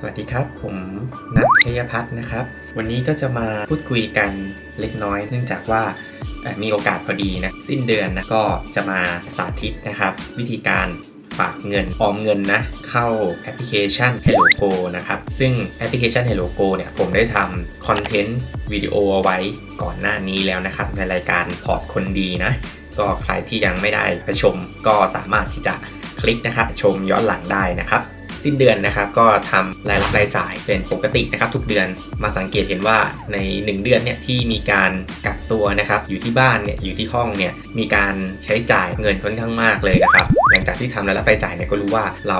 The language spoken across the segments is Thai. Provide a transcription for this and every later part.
สวัสดีครับ ผมนัทชัยพัฒน์นะครับ วันนี้ก็จะมาพูดคุยกันเล็กน้อย เนื่องจากว่ามีโอกาสพอดีนะ สิ้นเดือนนะก็จะมาสาธิตนะครับ วิธีการฝากเงินออมเงินนะ เข้าแอปพลิเคชัน Hello Go นะครับ ซึ่งแอปพลิเคชัน Hello Go เนี่ย ผมได้ทำคอนเทนต์วิดีโอเอาไว้ก่อนหน้านี้แล้วนะครับ ในรายการพอร์ตคนดีนะ ก็ใครที่ยังไม่ได้ไปชมก็สามารถที่จะคลิกนะครับ ชมย้อนหลังได้นะครับ สิ้นเดือนนะครับ ก็ทำรายรับรายจ่ายเป็นปกตินะครับ ทุกเดือนมาสังเกตเห็นว่าใน 1 เดือนเนี่ยที่มีการกักตัวนะครับ อยู่ที่บ้านเนี่ยอยู่ที่ห้องเนี่ยมีการใช้จ่ายเงินค่อนข้างมากเลยนะครับหลังจากที่ทำรายรับรายจ่ายเนี่ยก็รู้ว่าเรา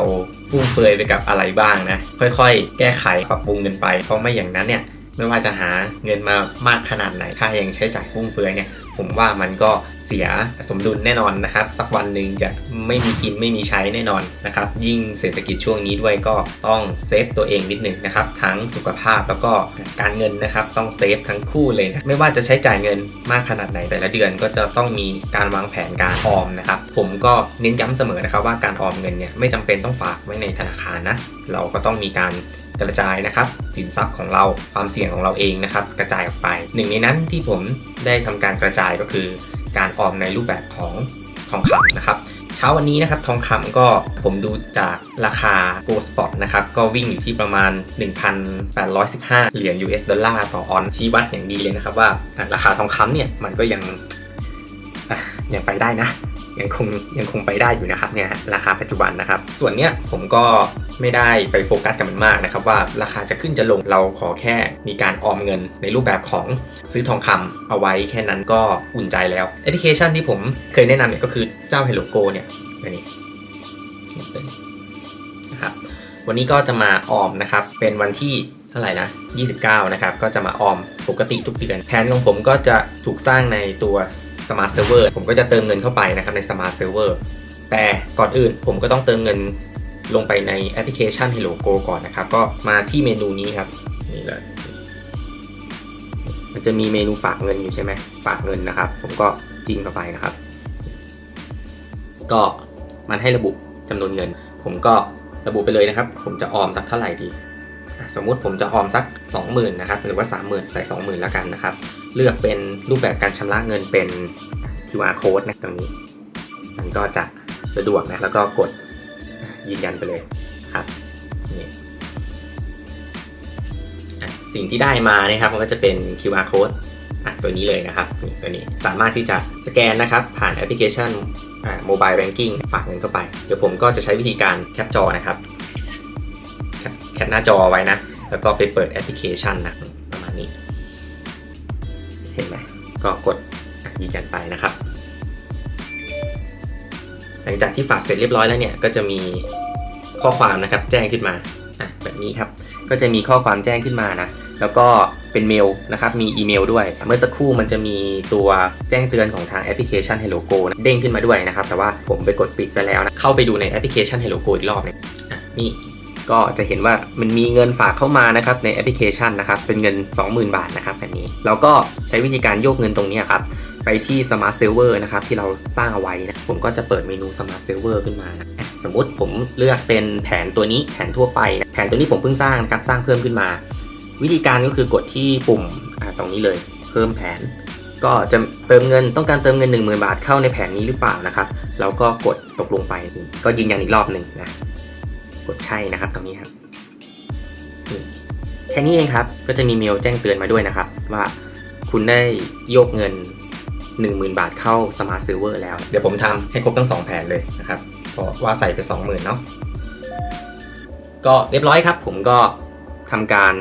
ฟุ่มเฟือยไปกับอะไรบ้างนะค่อยๆ แก้ไขปรับปรุงกันไปเพราะไม่อย่างนั้นเนี่ยไม่ว่าจะหาเงินมามากขนาดไหนถ้ายังใช้จ่ายฟุ่มเฟือยเนี่ยผมว่ามันก็ เสียสมดุลแน่นอนนะครับ สักวันหนึ่งจะไม่มีกินไม่มีใช้แน่นอนนะครับ ยิ่งเศรษฐกิจช่วงนี้ด้วยก็ต้องเซฟตัวเองนิดหนึ่งนะครับ ทั้งสุขภาพแล้วก็การเงินนะครับ ต้องเซฟทั้งคู่เลยนะไม่ว่าจะใช้จ่ายเงินมากขนาดไหนแต่ละเดือนก็จะต้องมีการวางแผนการออมนะครับ ผมก็เน้นย้ำเสมอนะครับว่าการออมเงินเนี่ยไม่จำเป็นต้องฝากไว้ในธนาคารนะเราก็ต้องมีการกระจายนะครับสินทรัพย์ของเราความเสี่ยงของเราเองนะครับ กระจายออกไป หนึ่งในนั้นที่ผมได้ทำการกระจายก็คือ การออมในรูปแบบของทองคำนะครับ เช้าวันนี้นะครับทองคำก็ผมดูจากราคา Go Spot นะครับ ก็วิ่งอยู่ที่ประมาณ 1,815 เหรียญ US ดอลลาร์ต่อออนชี้วัดอย่างดีเลยนะครับว่าราคาทองคำเนี่ยมันก็ยังยังไปได้นะ ยังคงยังคงไปได้อยู่นะครับเนี่ยราคาปัจจุบันนะครับ ส่วนเนี้ยผมก็ไม่ได้ไปโฟกัสกับมันมากนะครับ ว่าราคาจะขึ้นจะลงเราขอแค่มีการออมเงินในรูปแบบของซื้อทองคำเอาไว้แค่นั้นก็อุ่นใจแล้วแอปพลิเคชันที่ผมเคยแนะนำเนี่ยก็คือเจ้า Hello Go เนี่ยอันนี้นะครับวันนี้ก็จะมาออมนะครับเป็นวันที่เท่าไหร่นะ 29 นะครับ ก็จะมาออมปกติทุกเดือนแผนของผมก็จะถูกสร้างในตัว Smart Server ผมก็จะเติมเงินเข้าไปนะครับใน Smart Server แต่ก่อนอื่นผมก็ต้องเติมเงินลงไปในแอปพลิเคชัน Hello Go ก่อนนะครับ ก็มาที่เมนูนี้ครับนี่เลยมันจะมีเมนูฝากเงินอยู่ใช่ไหมฝากเงินนะครับ ผมก็จิ้มเข้าไปนะครับ ก็มันให้ระบุจำนวนเงิน ผมก็ระบุไปเลยนะครับ ผมจะออมสักเท่าไหร่ดี สมมุติผมจะออมสัก 20,000นะครับหรือว่า 30,000 ใส่ 20,000 แล้วกันนะครับ เลือกเป็นรูปแบบการชำระเงินเป็น QR code นะตรงนี้ มันก็จะสะดวกนะแล้วก็กดยืนยันไปเลยครับนี่สิ่งที่ได้มานะครับมันก็จะเป็น QR code ตัวนี้เลยนะครับนี่ตัวนี้สามารถที่จะสแกนนะครับ ผ่านแอปพลิเคชันโมบายแบงกิ้งฝากเงินเข้าไป เดี๋ยวผมก็จะใช้วิธีการแคปจอนะครับ แคปหน้าจอไว้นะ แล้วก็ไปเปิดแอปพลิเคชันนะ ก็กดอะยืนยันไปนะครับ หลังจากที่ฝากเสร็จเรียบร้อยแล้วเนี่ยก็จะมีข้อความนะครับแจ้งขึ้นมาอะแบบนี้ครับ ก็จะมีข้อความแจ้งขึ้นมานะแล้วก็เป็นเมลนะครับ มีอีเมลด้วย เมื่อสักครู่มันจะมีตัวแจ้งเตือนของทางแอปพลิเคชัน Hello Go เด้งขึ้นมาด้วยนะครับ แต่ว่าผมไปกดปิดซะแล้วนะ เข้าไปดูในแอปพลิเคชัน Hello Go อีกรอบหนึงอะนี่ ก็จะเห็นว่ามันมีเงินฝากเข้ามานะครับในแอปพลิเคชันนะครับเป็นเงิน 20,000 บาทนะครับแบบนี้เราก็ใช้วิธีการโยกเงินตรงนี้ครับไปที่ Smart Server นะครับที่เราสร้างเอาไว้นะผมก็จะเปิดเมนู Smart Server ขึ้นมานะสมมติผมเลือกเป็นแผนตัวนี้แผนทั่วไปนะแผนตัวนี้ผมเพิ่งสร้างนะครับสร้างเพิ่มขึ้นมา วิธีการก็คือกดที่ปุ่มตรงนี้เลยเพิ่มแผน ก็จะเติมเงินต้องการเติมเงิน 10,000 บาทเข้าในแผนนี้หรือเปล่านะครับเราก็กดตกลงไปก็ยืนยันอีกรอบหนึ่งนะ กดใช่นะครับ ตรงนี้ครับแค่นี้เองครับ ก็จะมีเมลแจ้งเตือนมาด้วยนะครับ ว่าคุณได้โยกเงิน 10,000 บาทเข้า Smart Server แล้ว เดี๋ยวผมทำให้ครบทั้ง 2 แผนเลยนะครับเพราะว่าใส่ไป 20,000เนาะก็เรียบร้อยครับ ผมก็ทำการ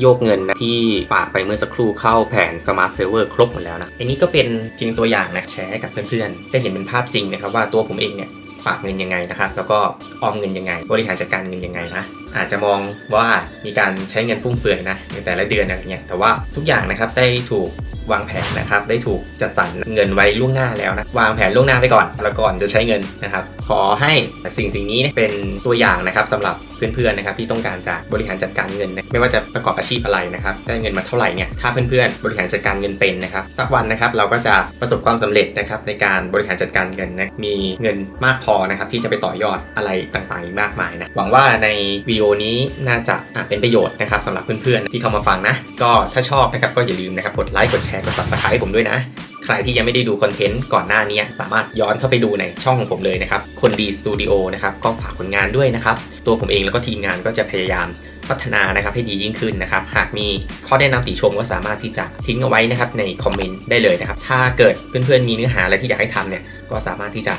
โยกเงินนะที่ฝากไปเมื่อสักครู่เข้าแผน Smart Server ครบหมดแล้วนะ อันนี้ก็เป็นเพียงตัวอย่างนะแชร์ให้กับเพื่อนๆ ได้เห็นเป็นภาพจริงนะครับว่าตัวผมเองเนี่ย ฝากเงินยังไงนะครับ แล้วก็ออมเงินยังไง บริหารจัดการเงินยังไงนะอาจจะมองว่ามีการใช้เงินฟุ่มเฟือยนะในแต่ละเดือนอะไรเงี้ยแต่ว่าทุกอย่างนะครับได้ถูก วางแผนนะครับได้ถูกจัดสรรเงินไว้ล่วงหน้าแล้วนะวางแผนล่วงหน้าไปก่อน แล้วก่อนจะใช้เงินนะครับ ขอให้สิ่งสิ่งนี้เป็นตัวอย่างนะครับสำหรับเพื่อนๆนะครับที่ต้องการจะบริหารจัดการเงิน ไม่ว่าจะประกอบอาชีพอะไรนะครับได้เงินมาเท่าไหร่เนี่ยถ้าเพื่อนๆบริหารจัดการเงินเป็นนะครับสักวันนะครับเราก็จะประสบความสำเร็จนะครับในการบริหารจัดการเงินนะมีเงินมากพอนะครับที่จะไปต่อยอดอะไรต่างๆอีกมากมายนะหวังว่าในวิดีโอนี้น่าจะะเป็นประโยชน์นะครับสำหรับเพื่อนๆที่เข้ามาฟังนะก็ถ้าชอบนะครับก็อย่าลืมนะครับกดไลค์กดแชร์กด subscribe ผมด้วยนะ ใครที่ยังไม่ได้ดูคอนเทนต์ก่อนหน้านี้ สามารถย้อนเข้าไปดูในช่องของผมเลยนะครับ คนดีสตูดิโอนะครับก็ฝากผลงานด้วยนะครับ ตัวผมเองแล้วก็ทีมงานก็จะพยายามพัฒนานะครับให้ดียิ่งขึ้นนะครับ หากมีข้อแนะนำติชมก็สามารถที่จะทิ้งเอาไว้นะครับในคอมเมนต์ได้เลยนะครับ ถ้าเกิดเพื่อนๆมีเนื้อหาอะไรที่อยากให้ทำเนี่ยก็สามารถที่จะ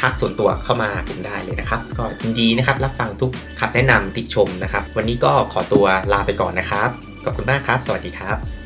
ทักส่วนตัวเข้ามาผมได้เลยนะครับ ก็ยินดีนะครับรับฟังทุกคำแนะนำติชมนะครับ วันนี้ก็ขอตัวลาไปก่อนนะครับ ขอบคุณมากครับ สวัสดีครับ